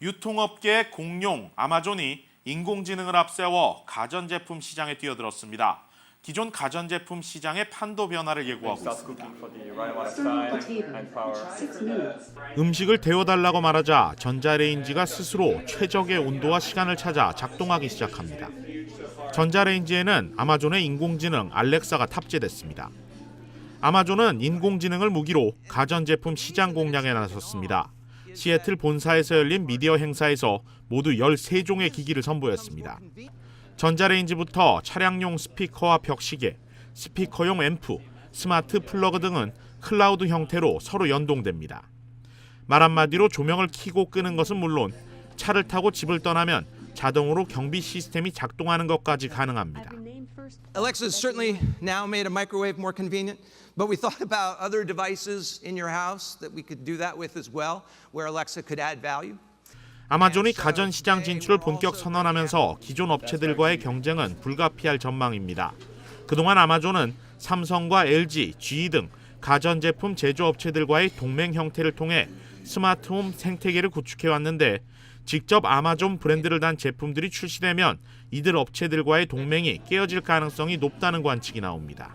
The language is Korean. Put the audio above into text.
유통업계 공룡 아마존이 인공지능을 앞세워 가전제품 시장에 뛰어들었습니다. 기존 가전제품 시장의 판도 변화를 예고하고 있습니다. 음식을 데워달라고 말하자 전자레인지가 스스로 최적의 온도와 시간을 찾아 작동하기 시작합니다. 전자레인지에는 아마존의 인공지능 알렉사가 탑재됐습니다. 아마존은 인공지능을 무기로 가전제품 시장 공략에 나섰습니다. 시애틀 본사에서 열린 미디어 행사에서 모두 13종의 기기를 선보였습니다. 전자레인지부터 차량용 스피커와 벽시계, 스피커용 앰프, 스마트 플러그 등은 클라우드 형태로 서로 연동됩니다. 말 한마디로 조명을 켜고 끄는 것은 물론 차를 타고 집을 떠나면 자동으로 경비 시스템이 작동하는 것까지 가능합니다. Alexa's certainly now made a microwave more convenient, but we thought about other devices in your house that we could do that with as well, where Alexa could add value. 아마존이 가전 시장 진출을 본격 선언하면서 기존 업체들과의 경쟁은 불가피할 전망입니다. 그동안 아마존은 삼성과 LG, GE 등 가전제품 제조업체들과의 동맹 형태를 통해 스마트홈 생태계를 구축해 왔는데 직접 아마존 브랜드를 단 제품들이 출시되면 이들 업체들과의 동맹이 깨어질 가능성이 높다는 관측이 나옵니다.